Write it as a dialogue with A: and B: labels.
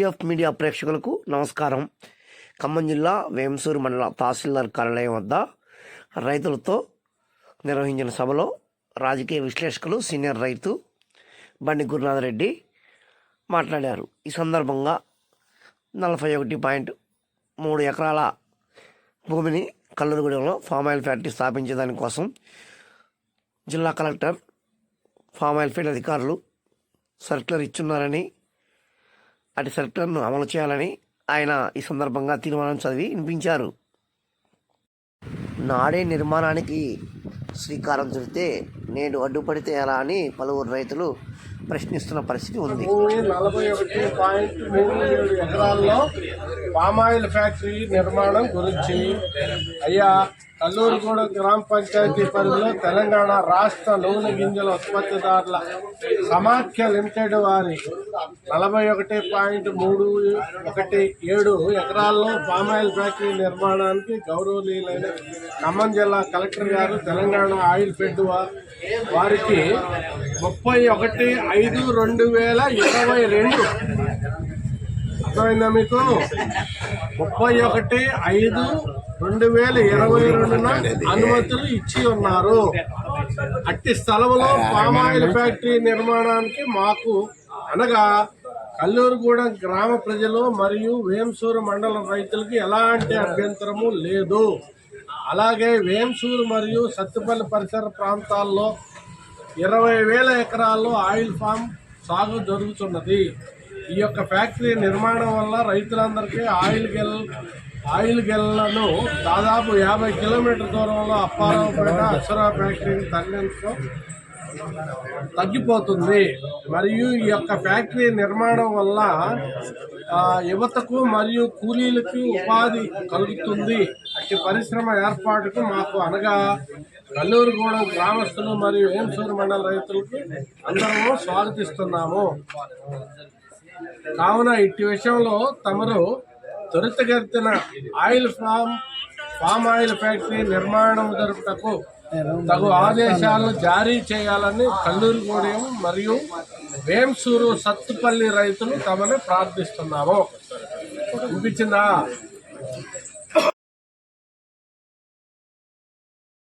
A: TF media ప్రేక్షకులకు నమస్కారం. ఖమ్మం జిల్లా వేంసూరు మండల తహసీల్దార్ కార్యాలయం వద్ద రైతులతో నిర్వహించిన సభలో రాజకీయ విశ్లేషకులు సీనియర్ రైతు బండి గురునాథ్ రెడ్డి మాట్లాడారు. ఈ సందర్భంగా నలభై ఒకటి పాయింట్ మూడు ఎకరాల భూమిని కల్లూరుగూడెంలో ఫామ్ ఆయిల్ ఫ్యాక్టరీ స్థాపించే దానికోసం జిల్లా కలెక్టర్ ఫామ్ ఆయిల్ ఫీల్డ్ అధికారులు సర్క్యులర్ ఇచ్చున్నారని అటు సెక్టర్ను అమలు చేయాలని ఆయన ఈ సందర్భంగా తీర్మానం చదివి వినిపించారు. నాడే నిర్మాణానికి శ్రీకారం చుడితే నేడు అడ్డుపడితే ఎలా అని పలువురు రైతులు ప్రశ్నిస్తున్న పరిస్థితి ఉంది.
B: నలభై ఒకటి పాయింట్ మూడు ఏడు ఎకరాల్లో పామాయిల్ ఫ్యాక్టరీ నిర్మాణం గురించి అయ్యా కల్లూరుగూడ గ్రామ పంచాయతీ పరిధిలో తెలంగాణ రాష్ట్ర నూనె గింజల ఉత్పత్తిదారుల సమాఖ్య లిమిటెడ్ వారి నలభై ఒకటి పాయింట్ మూడు ఒకటి ఏడు ఎకరాల్లో పామాయిల్ ఫ్యాక్టరీ నిర్మాణానికి గౌరవనీయులైన ఖమ్మం జిల్లా కలెక్టర్ గారు తెలంగాణ ఆయిల్ ఫెడ్ వారికి ముప్పై ఒకటి ఐదు రెండు వేల ఇరవై రెండు అర్థమైందా మీకు? ముప్పై ఒకటి ఐదు రెండు వేల ఇరవై రెండున అనుమతులు ఇచ్చి ఉన్నారు. అట్టి స్థలంలో పామాయిల్ ఫ్యాక్టరీ నిర్మాణానికి మాకు అనగా కల్లూరుగూడెం గ్రామ ప్రజలు మరియు వేంసూరు మండల రైతులకు ఎలాంటి అభ్యంతరము లేదు. అలాగే వేంసూరు మరియు సత్తుపల్లి పరిసర ప్రాంతాల్లో ఇరవై వేల ఎకరాల్లో ఆయిల్ ఫామ్ సాగు జరుగుతున్నది. ఈ యొక్క ఫ్యాక్టరీ నిర్మాణం వల్ల రైతులందరికీ ఆయిల్ గెల్ ఆయిల్ గెల్లను దాదాపు యాభై కిలోమీటర్ దూరంలో అప్పారావుపేట అక్షరా ఫ్యాక్టరీని తరలించడం తగ్గిపోతుంది. మరియు ఈ యొక్క ఫ్యాక్టరీ నిర్మాణం వల్ల యువతకు మరియు కూలీలకు ఉపాధి కలుగుతుంది. అట్టి పరిశ్రమ ఏర్పాటుకు మాకు అనగా కల్లూరుగూడెం గ్రామస్తులు మరియు వేంసూరు మండల రైతులకు అందరము స్వాగతిస్తున్నాము. కావున ఇట్టి విషయంలో తమరు త్వరితగతిన oil palm palm oil factory నిర్మాణం జరుపుటకు తగు ఆదేశాలను జారీ చేయాలని కల్లూరుగూడెం మరియు వేంసూరు సత్తుపల్లి రైతులు తమను ప్రార్థిస్తున్నాము. చూపించిందా?